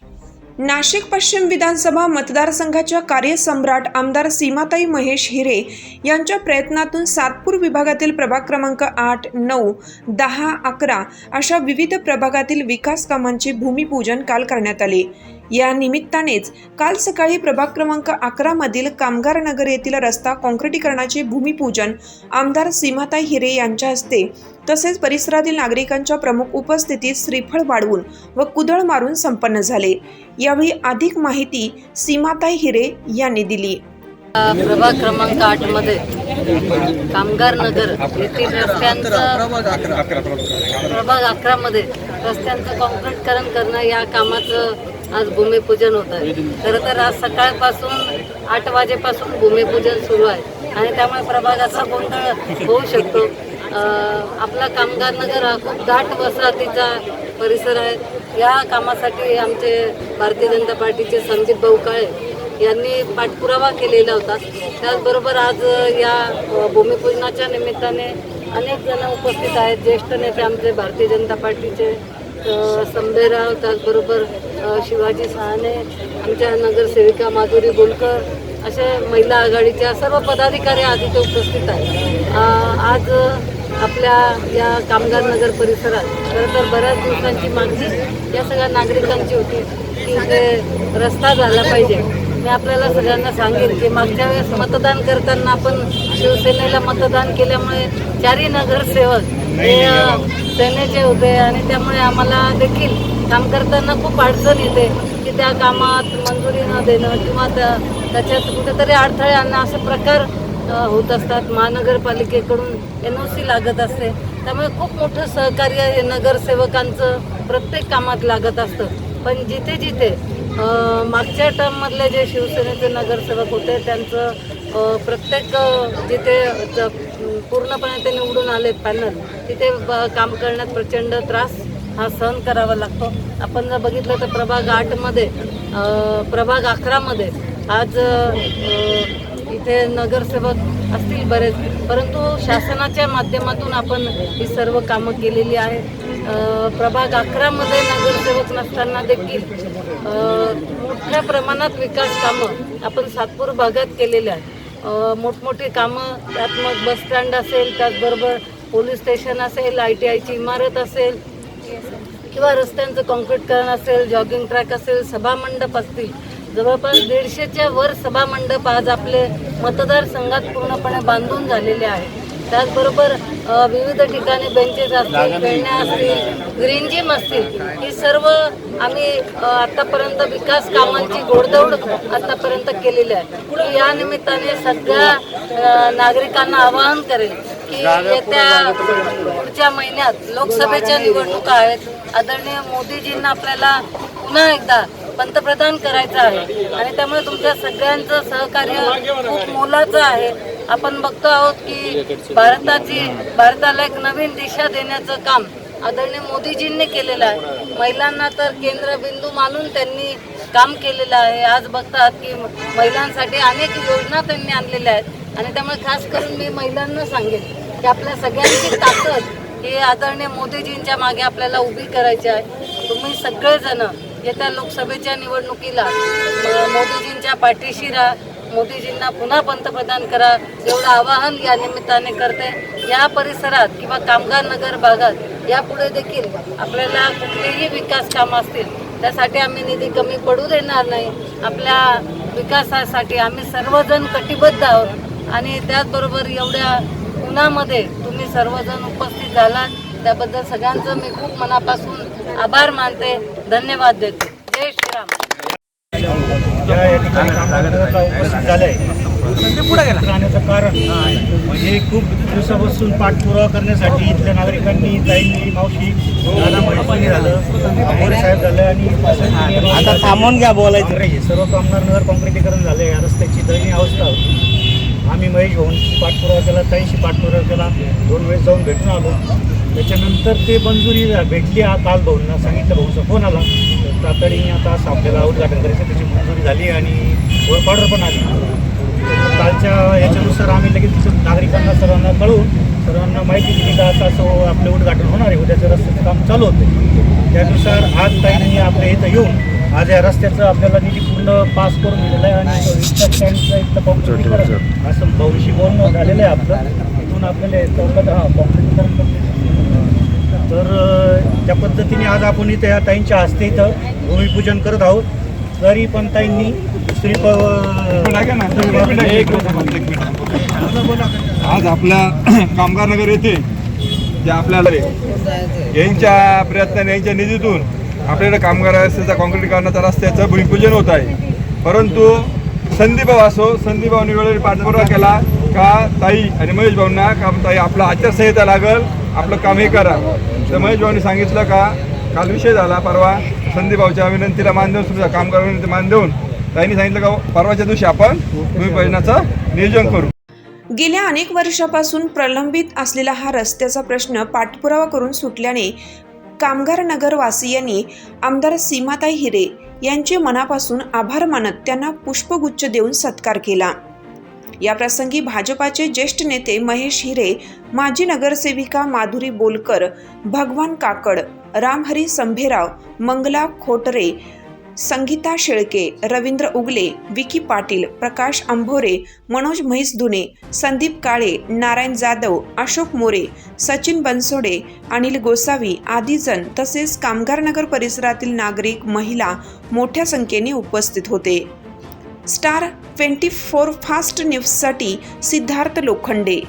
Thank you. Nashik पश्चिम विधानसभा मतदारसंघाच्या कार्यसम्राट आमदार सीमाताई महेश हिरे यांच्या प्रयत्नातून सातपूर विभागातील प्रभाग क्रमांक आठ नऊ दहा अकरा अशा विविध प्रभागातील विकास कामांचे भूमिपूजन काल करण्यात आले. या निमित्तानेच काल सकाळी प्रभाग क्रमांक अकरा मधील कामगार नगर येथील रस्ता काँक्रिटीकरणाचे भूमिपूजन आमदार सीमाताई हिरे यांच्या हस्ते तसेच परिसरातील नागरिकांच्या प्रमुख उपस्थितीत श्रीफळ वाढवून व कुदळ मारून संपन्न झाले. यावेळी अधिक माहिती सीमाताई हिरे यांनी दिली. प्रभाग क्रमांक आठमध्ये कामगार नगर येथील रस्त्यांचं प्रभाग अकरा मध्ये रस्त्यांचं कॉन्क्रीटकरण करणं या कामाचं आज भूमिपूजन होत आहे. खरं तर आज सकाळपासून आठ वाजेपासून भूमिपूजन सुरू आहे आणि त्यामुळे प्रभागाचा गोंधळ होऊ शकतो. आपला कामगार नगर हा खूप दाट वसाहतीचा परिसर आहे. या कामासाठी आमचे भारतीय जनता पार्टीचे संदीप भाऊ काळे यांनी पाठपुरावा केलेला होता. त्याचबरोबर आज या भूमिपूजनाच्या निमित्ताने अनेक जण उपस्थित आहेत. ज्येष्ठ नेते आमचे भारतीय जनता पार्टीचे संभेराव त्याचबरोबर शिवाजी सहाने आमच्या नगरसेविका माधुरी बोलकर असे महिला आघाडीच्या सर्व पदाधिकारी आज इथे उपस्थित आहेत. आज आपल्या या कामगार नगर परिसरात. खरं तर बऱ्याच दिवसांची मागणी या सगळ्या नागरिकांची होती की इथे रस्ता झाला पाहिजे. मी आपल्याला सगळ्यांना सांगेन की मागच्या वेळेस मतदान करताना आपण शिवसेनेला मतदान केल्यामुळे चारही नगरसेवक हे सेनेचे होते आणि त्यामुळे आम्हाला देखील काम करताना खूप अडचण येते की त्या कामात मंजुरी न देणं किंवा त्या त्याच्यात कुठेतरी अडथळे आणणं असे प्रकार होत असतात. महानगरपालिकेकडून एन ओ सी लागत असते. त्यामुळे खूप मोठं सहकार्य हे नगरसेवकांचं प्रत्येक कामात लागत असतं. पण जिथे जिथे मागच्या टर्ममधले जे शिवसेनेचे नगरसेवक होते त्यांचं प्रत्येक जिथे पूर्णपणे ते निवडून आले पॅनल तिथे ब- काम करण्यात प्रचंड त्रास हा सहन करावा लागतो. आपण जर बघितलं तर प्रभाग आठमध्ये प्रभाग अकरामध्ये आज इथे नगरसेवक असतील बरेच परंतु शासनाच्या माध्यमातून आपण ही सर्व कामं केलेली आहेत. प्रभाग अकरामध्ये नगरसेवक नसताना देखील मोठ्या प्रमाणात विकास कामं आपण सातपूर भागात केलेली आहेत. मोठमोठी कामं त्यात मग बस स्टँड असेल त्याचबरोबर पोलीस स्टेशन असेल आय टी आयची इमारत असेल किंवा रस्त्यांचं कॉन्क्रीटकरण असेल जॉगिंग ट्रॅक असेल सभामंडप असतील जवळपास दीडशेच्या वर सभामंडप आज आपले मतदारसंघात पूर्णपणे बांधून झालेले आहेत त्याचबरोबर विविध ठिकाणी बेंचेस असतील खेळण्या असतील ग्रीन जिम असतील ही सर्व आम्ही आतापर्यंत विकास कामांची घोडदौड आतापर्यंत केलेली आहे. या निमित्ताने सगळ्या नागरिकांना आवाहन करेल की येत्या पुढच्या महिन्यात लोकसभेच्या निवडणुका आहेत. आदरणीय मोदीजींना आपल्याला पुन्हा एकदा पंतप्रधान करायचं आहे. आणि त्यामुळे तुमच्या सगळ्यांचं सहकार्य खूप मोलाचं आहे. आपण बघतो आहोत की भारताची भारताला एक नवीन दिशा देण्याचं काम आदरणीय मोदीजींनी केलेलं आहे. महिलांना तर केंद्रबिंदू मानून त्यांनी काम केलेलं आहे. आज बघतात की महिलांसाठी अनेक योजना त्यांनी आणलेल्या आहेत. आणि त्यामुळे खास करून मी महिलांना सांगेन की आपल्या सगळ्यांची ताकद ही आदरणीय मोदीजींच्या मागे आपल्याला उभी करायची आहे. तुम्ही सगळेजण येत्या लोकसभेच्या निवडणुकीला मोदीजींच्या पाठीशी राहा मोदीजींना पुन्हा पंतप्रधान करा एवढं आवाहन या निमित्ताने करते. या परिसरात किंवा कामगार नगर भागात यापुढे देखील आपल्याला कुठलेही विकास कामं असतील त्यासाठी आम्ही निधी कमी पडू देणार नाही. आपल्या विकासासाठी आम्ही सर्वजण कटिबद्ध आहोत आणि त्याचबरोबर एवढ्या उन्हामध्ये तुम्ही सर्वजण उपस्थित झालात. त्याबद्दल सगळ्यांचं मी खूप मनापासून आभार मानते. धन्यवाद देते. जय श्रीराम. ज्या या ठिकाणी कामगारांना उपस्थित झालंय राहण्याचं कारण. म्हणजे खूप दिवसापासून पाठपुरावा करण्यासाठी इथल्या नागरिकांनी ताईंनी मावशी झालं साहेब झालं आणि आता थांबून घ्या बोलायचं. सर्व कामगार नगर काँक्रिटीकरण झालं या रस्त्याची दयनीय अवस्था होती. आम्ही महेश भाऊंशी पाठपुरावा केला त्यांशी पाठपुरावा केला. दोन वेळेस जाऊन भेटून आलो. त्याच्यानंतर ते मंजुरी भेटली हा काल भाऊंना सांगितलं भाऊचा फोन आला. तर तातडीने आता आपल्याला उद्घाटन करायचं त्याची मंजुरी झाली आणि वर्क ऑर्डर पण आली. कालच्या याच्यानुसार आम्ही लगेच तिथं नागरिकांना सर्वांना कळवून सर्वांना माहिती दिली का असं असं आपलं उद्घाटन होणार आहे. उद्याचं रस्त्याचं काम चालू होतं. त्यानुसार आज ताईंनी आपल्या इथं येऊन आज या रस्त्याचं आपल्याला निधी पूर्ण पास करून दिलेला आहे आणि स्टँडचं इथलं कॉन्क्रिटीकरण असं भाऊशी बोलणं झालेलं आहे आपलं. तिथून आपल्याला चौकात हा करून तर त्या पद्धतीने आज आपण इथं या ताईंच्या हस्ते इथं भूमिपूजन करत आहोत. तरी पण ताईंनी श्री आज आपल्या कामगार नगर येथे जे आपल्याला यांच्या प्रयत्नाने यांच्या निधीतून आपल्याकडे कामगार रस्त्याचा काँक्रीटीकरणाचा रस्त्याचं भूमिपूजन होत आहे. परंतु संदीपभाऊ असो संदीपभाऊनी वेळेवर पाठपुरावा केला का ताई आणि महेश भाऊंना का ताई आपलं आचारसंहिता लागल आपलं काम हे करा. तर महेश भाऊनी सांगितलं का काल विषय झाला परवा संदीपभाऊच्या विनंतीला मान देऊन सुद्धा कामगार विनंती मान देऊन ताईंनी सांगितलं का परवाच्या दिवशी आपण भूमिपूजनाचं नियोजन करू. गेल्या अनेक वर्षापासून प्रलंबित असलेला हा रस्त्याचा प्रश्न पाठपुरावा करून सुटल्याने कामगार नगरवासियांनी आमदार सीमाताई हिरे यांचे मनापासून आभार मानत त्यांना पुष्पगुच्छ देऊन सत्कार केला. या प्रसंगी भाजपाचे ज्येष्ठ नेते महेश हिरे माजी नगरसेविका माधुरी बोलकर भगवान काकड रामहरी संभेराव मंगला खोटरे संगीता शेळके रवींद्र उगले विकी पाटील प्रकाश अंभोरे मनोज म्हैसधुने संदीप काळे नारायण जाधव अशोक मोरे सचिन बनसोडे अनिल गोसावी आदीजण तसेच कामगारनगर परिसरातील नागरिक महिला मोठ्या संख्येने उपस्थित होते. स्टार ट्वेंटी फोर फास्ट न्यूजसाठी सिद्धार्थ लोखंडे.